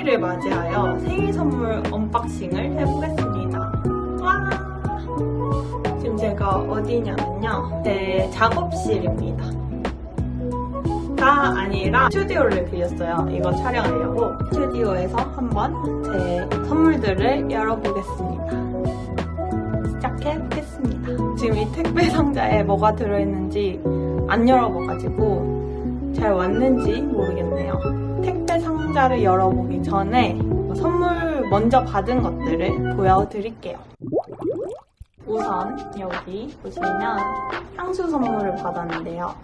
생일을 맞이하여 생일 선물 언박싱을 해보겠습니다. 와! 지금 제가 어디냐면요. 제 작업실입니다. 가 아니라 스튜디오를 빌렸어요. 이거 촬영하려고 스튜디오에서 한번 제 선물들을 열어보겠습니다. 시작해보겠습니다. 지금 이 택배 상자에 뭐가 들어있는지 안 열어봐가지고 잘 왔는지 모르겠네요. 택배 상 자를 열어보기 전에 선물 먼저 받은 것들을 보여드릴게요. 우선 여기 보시면 향수 선물을 받았는데요.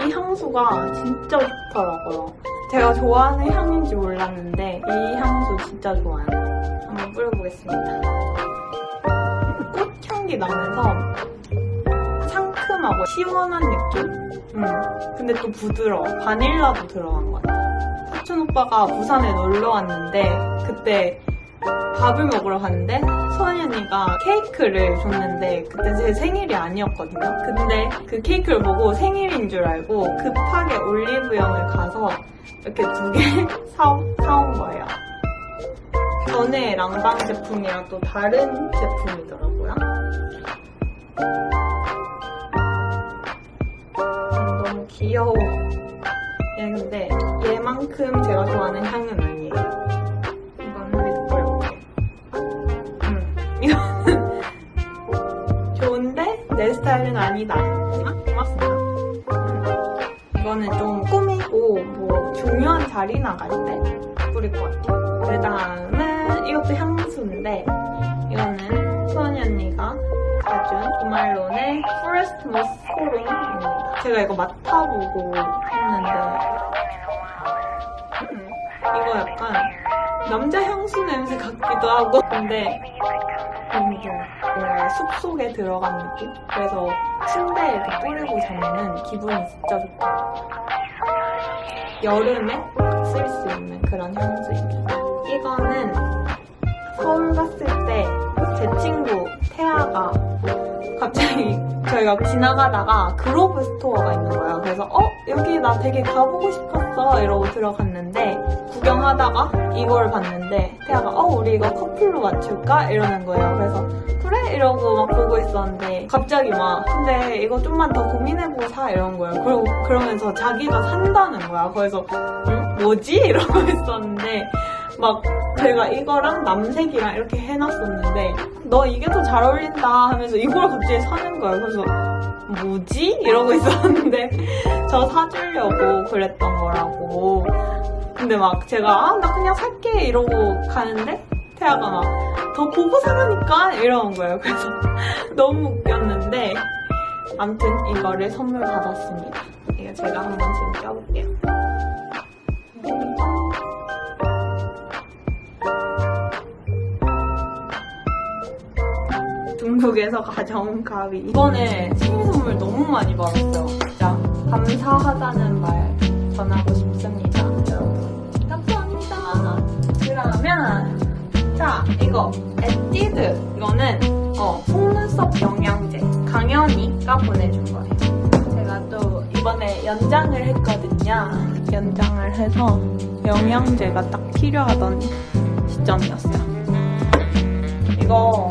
이 향수가 진짜 좋더라고요. 제가 좋아하는 향인지 몰랐는데 이 향수 진짜 좋아요. 한번 뿌려보겠습니다. 꽃 향기 나면서 상큼하고 시원한 느낌? 음. 근데 또 부드러워. 바닐라도 들어간 것 같아요. 사촌 오빠가 부산에 놀러 왔는데 그때 밥을 먹으러 갔는데 소연이 언니가 케이크를 줬는데 그때 제 생일이 아니었거든요. 근데 그 케이크를 보고 생일인 줄 알고 급하게 올리브영을 가서 이렇게 두 개 사온 거예요. 전에 랑방 제품이랑 또 다른 제품이더라고요. 귀여워. 얘 근데 얘만큼 제가 좋아하는 향은 아니에요. 우리도 뿌려볼게요. 음, 이거는 좋은데 내 스타일은 아니다. 하지만 고맙습니다. 음, 이거는 좀 꾸미고 뭐 중요한 자리 나갈 때 뿌릴 것 같아요. 그 다음은 이것도 향수인데 이거는 소연이 언니가 사준 이말론의 포레스트 머스코롱입니다. 제가 이거 맡아보고 했는데 음, 이거 약간 남자 향수 냄새 같기도 하고 근데 좀 뭔가 숲속에 들어간 느낌? 그래서 침대에 이렇게 뿌리고 자면은 기분이 진짜 좋다. 여름에 쓸 수 있는 그런 향수입니다. 이거는 서울 갔을 때 제 친구 태아가 갑자기 저희가 지나가다가 그로브 스토어가 있는 거예요. 그래서 어 여기 나 되게 가보고 싶었어 이러고 들어갔는데 구경하다가 이걸 봤는데 태아가 어 우리 이거 커플로 맞출까 이러는 거예요. 그래서 그래 이러고 막 보고 있었는데 갑자기 막 근데 이거 좀만 더 고민해보고 사 이런 거예요. 그리고 그러면서 자기가 산다는 거야. 그래서 응? 뭐지 이러고 있었는데 막 제가 이거랑 남색이랑 이렇게 해놨었는데 너 이게 더 잘 어울린다 하면서 이걸 갑자기 사는 거예요. 그래서 뭐지? 이러고 있었는데 저 사주려고 그랬던 거라고. 근데 막 제가 아, 나 그냥 살게 이러고 가는데 태아가 막 더 보고 사라니까 이러는 거예요. 그래서 너무 웃겼는데 아무튼 이거를 선물 받았습니다. 이거 제가 한번 지금 껴볼게요. 중국에서 가져온 가위. 이번에 생일 선물 너무 많이 받았어요. 진짜 감사하다는 말 전하고 싶습니다. 감사합니다. 그러면 자 이거 에뛰드 이거는 어, 속눈썹 영양제 강연이가 보내준 거예요. 제가 또 이번에 연장을 했거든요. 연장을 해서 영양제가 딱 필요하던 시점이었어요. 이거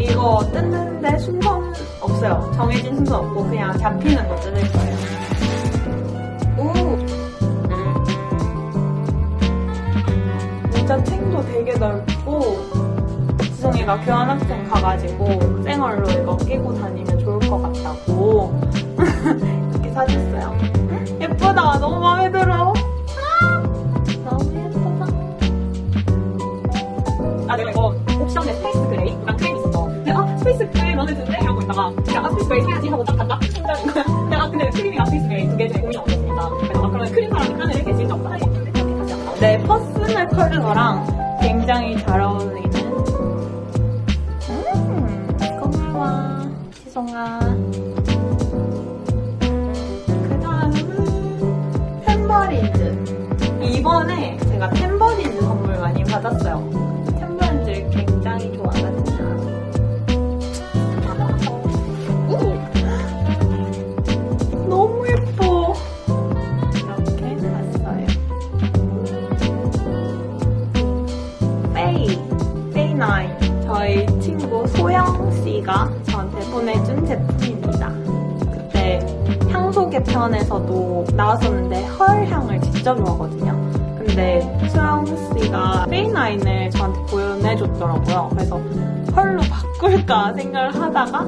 이거 뜯는데 순서는 없어요. 정해진 순서 없고 그냥 잡히는 거 뜯을 거예요. 오! 진짜 책도 되게 넓고 지성이가 교환학생 가가지고 쌩얼로 이거 끼고 다니면 좋을 것 같다고 이렇게 사줬어요. 예쁘다. 너무 마음에 들어. 마음에 드는데? 이러고 있다가 제가 아크스웨이 해야지 하고 딱 간다? 팀장인 거야 근데 근데 크림이 아크스웨이 두개 중에 고민이 없습니다 그래서 아 그러면 크림 사람이 하늘에 계신 정도 하나의 내 퍼스널 컬러랑 개편에서도 나왔었는데 헐 향을 진짜 좋아하거든요. 근데 소영씨가 페이나인을 저한테 보내줬더라고요. 그래서 헐로 바꿀까 생각을 하다가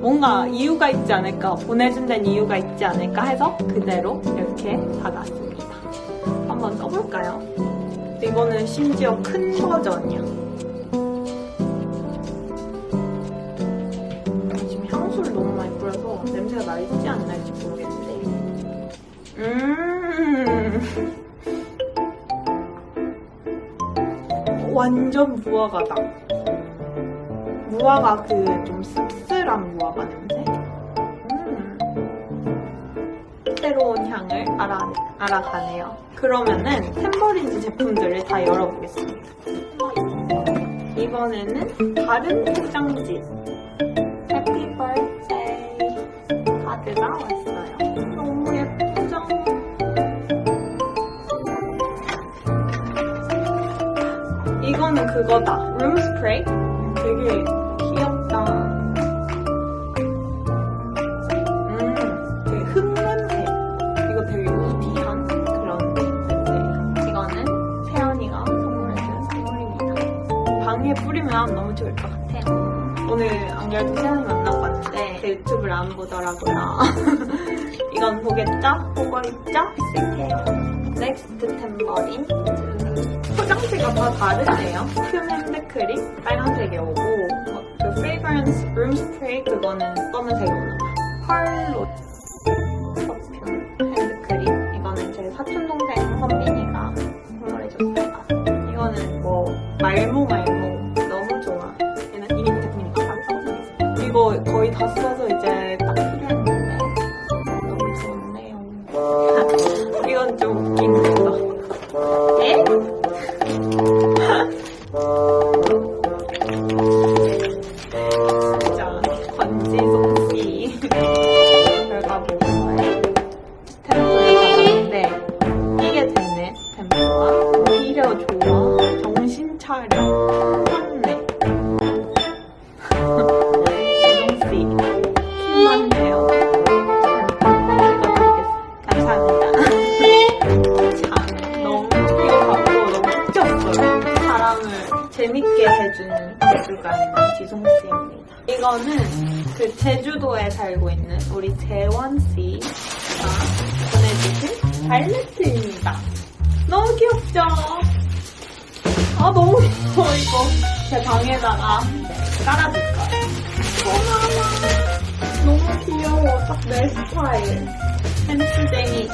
뭔가 이유가 있지 않을까, 보내준 데는 이유가 있지 않을까 해서 그대로 이렇게 받았습니다. 한번 써볼까요? 이거는 심지어 큰 버전이야. 향수를 너무 많이 뿌려서 냄새가 날지 안 날지 모르겠는데. 음. 완전 무화과다. 무화과 그 좀 씁쓸한 무화과 냄새. 음. 새로운 향을 알아, 알아가네요. 그러면은 템버리즈 제품들을 다 열어보겠습니다. 이번에는 다른 포장지 해피 버스데이 카드가 왔어요. 이거는 그거다. 룸 스프레이? 되게 귀엽다. 음, 되게 흙 냄새. 이거 되게 우디한 그런 냄새예요. 이거는 세연이가 선물해준 선물입니다. 방에 뿌리면 너무 좋을 것 같아요. 오늘 안 그래도 세연이 만나고 왔는데 제 유튜브를 안 보더라고요. 이건 보겠죠? 보고 있죠? 쓸게요. 넥스트 템버린 포장지가 다 다르네요. 큐 핸드크림 빨간색이 오고 어, 그 프레그런스 룸 스프레이 그거는 검은색이 오나 펄로 퍼퓸 핸드크림 이거는 제 사촌 동생 선빈이가 선물해줬어요. 이거는 뭐 말모 말 재밌게 해주는 제주가 있는 지송씨입니다. 이거는 그 제주도에 살고 있는 우리 재원씨가 보내주신 발레트입니다. 너무 귀엽죠? 아 너무 귀여워 이거 제 방에다가 깔아둘 거예요. 고마워. 너무 귀여워. 딱 내 스타일. 펜스쟁이.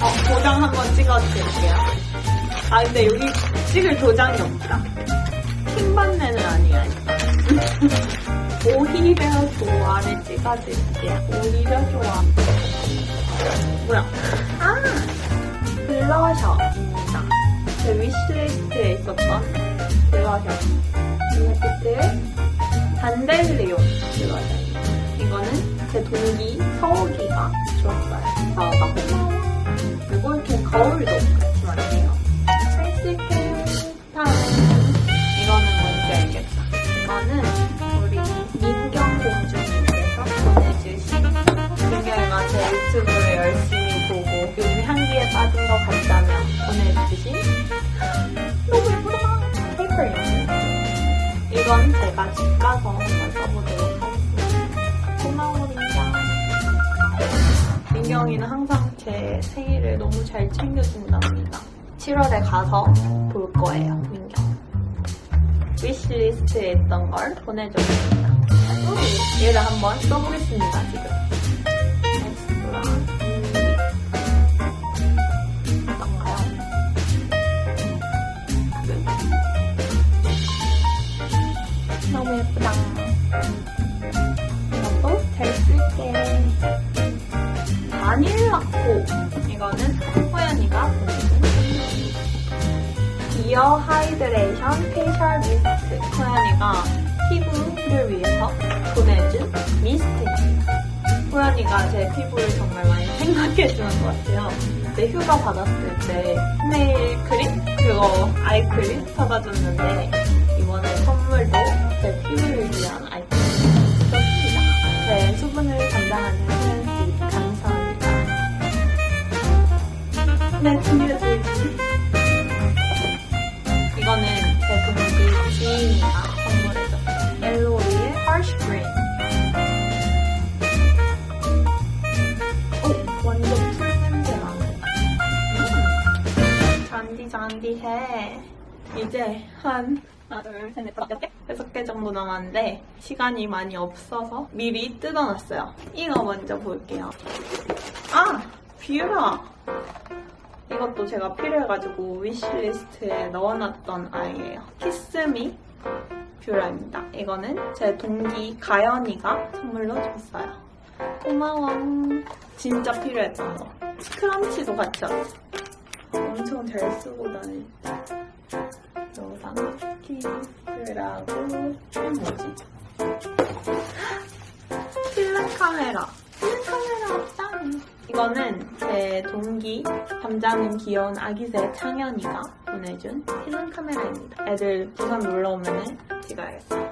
어, 도장 한번 찍어드릴게요. 아, 근데 여기 찍을 도장이 없다. 킹받내는 아니야, 일단. 오히려 좋아를 찍어드릴게요. 오히려 좋아. 뭐야? 아! 블러셔입니다. 제 위시리스트에 있었던 블러셔. 이 햇빛을 단델리온 블러셔입니다. 이거는 제 동기 서우기가 줬어요. 서우가 고마워. 그리고 이렇게 거울도 같이 왔네요. 이건 제가 집 가서 한번 써보도록 하겠습니다. 고마워 민경. 민경이는 항상 제 생일을 너무 잘 챙겨준답니다. 7월에 가서 볼 거예요, 민경. 위시리스트에 있던 걸 보내줬습니다. 음, 얘를 한번 써보겠습니다, 지금. 저는 호연이가 보내준 디어 하이드레이션 페이셜 미스트 호연이가 피부를 위해서 보내준 미스트입니다. 호연이가 제 피부를 정말 많이 생각해주는 것 같아요. 제 휴가 받았을 때 네일 크림? 그거 아이크림 사다줬는데 이번에 선물도 제 피부를 위한 아이크림 좋습니다 제 수분을 담당하는 네, 뒤에 보이지? 이거는 제 동기 지인이가 선물해줬어요. 엘로리의 Harsh Green. 오, 완전 풀 냄새 나네. 음, 잔디 잔디해. 이제 한 하나, 둘, 셋, 넷, 다섯 개? 여섯 개 정도 남았는데 시간이 많이 없어서 미리 뜯어놨어요. 이거 먼저 볼게요. 아! 뷰라! 이것도 제가 필요해가지고 위시리스트에 넣어놨던 아이예요. 키스미 뷰라입니다. 이거는 제 동기 가연이가 선물로 줬어요. 고마워. 진짜 필요했던 거. 스크런치도 같이 왔어. 엄청 잘 쓰고 다닐 때. 요상 키스라고 뭐지? 필름 카메라. 필름 카메라 짱! 이거는 제 동기 담장은 귀여운 아기새 창현이가 보내준 필름 카메라입니다. 애들 부산 놀러 오면은 찍어야겠어요.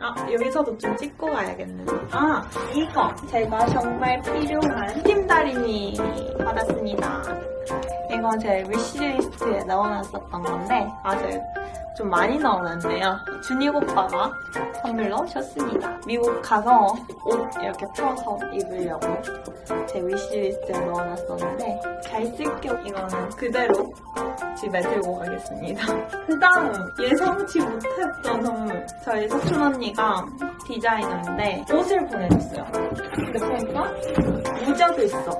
아 여기서도 좀 찍고 가야겠네. 아 이거 제가 정말 필요한 팀다리미 받았습니다. 이건 제 위시리스트에 넣어놨었던 건데 아직 좀 많이 넣어놨네요. 준익 오빠가 선물로 줬습니다. 미국 가서 옷 이렇게 펴서 입으려고 제 위시리스트에 넣어놨었는데 잘 쓸게요. 이거는 그대로 집에 들고 가겠습니다. 그 다음 예상치 못했던 선물 저희 사촌 언니가 디자이너인데 옷을 보내줬어요. 근데 보니까 모자도 있어.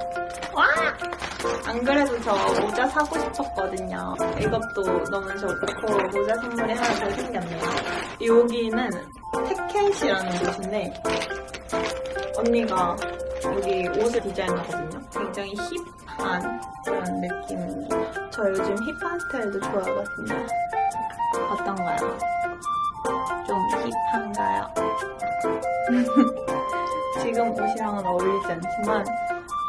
와! 안 그래도 저 모자 사고 싶었거든요. 이것도 너무 좋고 모자 선물이 하나 더 생겼네요. 여기는 태켓이라는 곳인데 언니가 여기 옷을 디자인하거든요. 굉장히 힙한 그런 느낌입니다. 저 요즘 힙한 스타일도 좋아하거든요. 어떤가요? 좀 힙한가요? 지금 옷이랑은 어울리지 않지만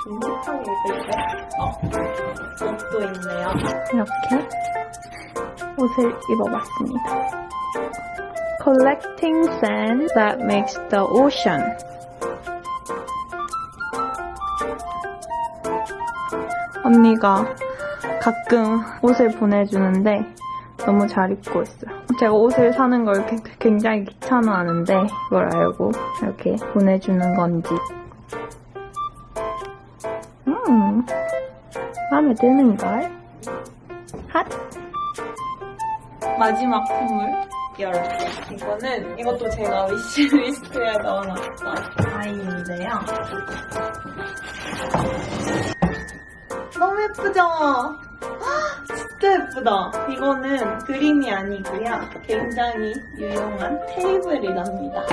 좀 힙하게 입을 때 어, 옷도 있네요. 이렇게 옷을 입어봤습니다. Collecting sand that makes the ocean. 언니가 가끔 옷을 보내주는데 너무 잘 입고 있어요. 제가 옷을 사는 걸 게- 굉장히 귀찮아하는데 이걸 알고 이렇게 보내주는 건지. 마음에 드는걸? 핫! 마지막 선물 열게. 이거는 이것도 제가 위시리스트에 넣어놨던 아이인데요. 너무 예쁘죠? 헉, 진짜 예쁘다. 이거는 그림이 아니고요. 굉장히 유용한 테이블이랍니다.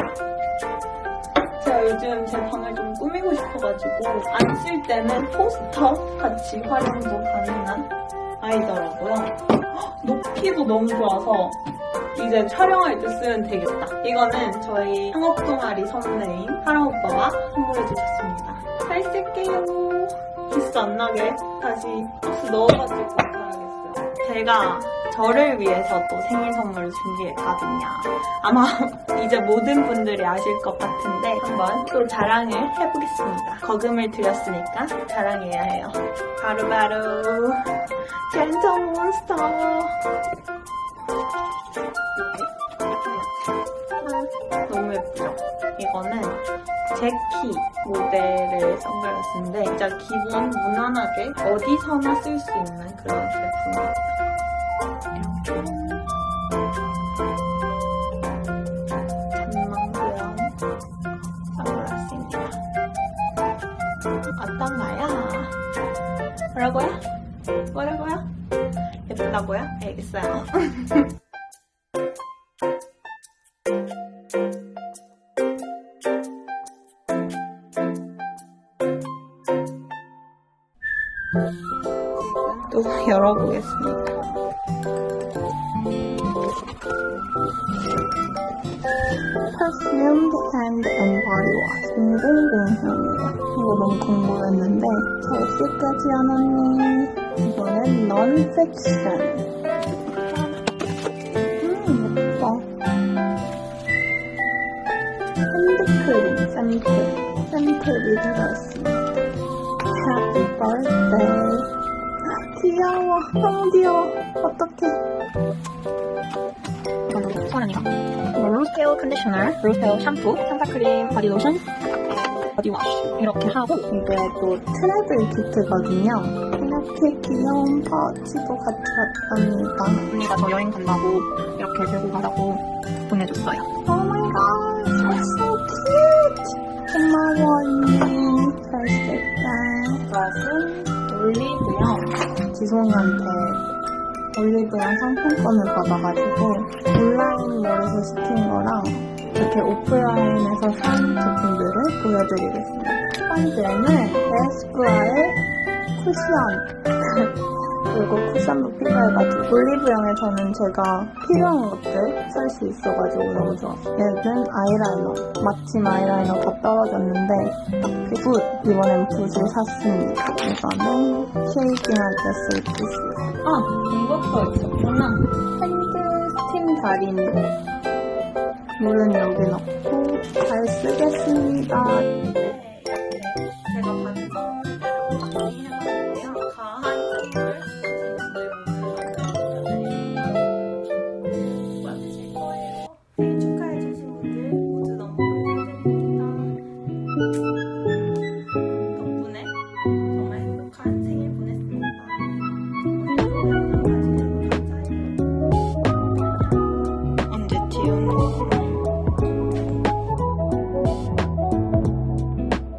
제가 요즘 제 방을 좀 꾸미고 싶어가지고 안 쓸 때는 포스터 같이 활용도 가능한 아이더라고요. 헉, 높이도 너무 좋아서 이제 촬영할 때 쓰면 되겠다. 이거는 저희 창업 동아리 선배인 하람 오빠가 선물해 주셨습니다. 잘 쓸게요. 기스 안 나게 다시 박스 넣어가지고 가야겠어요. 제가 저를 위해서 또 생일 선물을 준비했거든요. 아마 이제 모든 분들이 아실 것 같은데 한번 또 자랑을 해보겠습니다. 거금을 들였으니까 자랑해야 해요. 바로바로 젠더 몬스터. 너무 예쁘죠? 이거는 제키 모델의 선글라스인데 진짜 기본 무난하게 어디서나 쓸 수 있는 그런 제품이에요. 전망구형 선글라스입니다. 어떤가요? 뭐라고요? 뭐라고요? 예쁘다고요? 알겠어요. 또 열어보겠습니다. Perfumed Hand and Body Wash 000향이에요. 이거 너무 궁금했는데 절실까지 않았니? 이거는 Non-Fiction. 음, 예뻐. 핸드크림 샘플. 샘플이 들어있습니다. Birthday. 귀여워. 너무 귀여워. 어떡해. 이거는 소원이가 루스테일 컨디셔너, 루스테일 샴푸, 산타크림, 바디로션, 바디워시 이렇게 하고 이게 또 트래블 키트거든요. 이렇게 귀여운 파우치도 같이 왔답니다. 언니가 저 여행 간다고 이렇게 들고 가라고 보내줬어요. Oh god, you're so cute! 고마워, 언니. 이것은 올리브영 지송이한테 올리브영 상품권을 받아가지고 온라인몰에서 시킨 거랑 이렇게 오프라인에서 산 제품들을 보여드리겠습니다. 첫 번째는 에스쁘아의 쿠션. 그리고 쿠션도 필요해가지고 올리브영에서는 제가 필요한 것들 쓸수 있어가지고 너무 좋았어요. 얘는 아이라이너. 마침 아이라이너 다 떨어졌는데 그 붓. 이번엔 붓을 샀습니다. 이거는 쉐이킹 할 때쓸 붓이에요. 아 이것도 있었구나. 핸드 스팀 다리미. 물은 여기 넣고 잘 쓰겠습니다.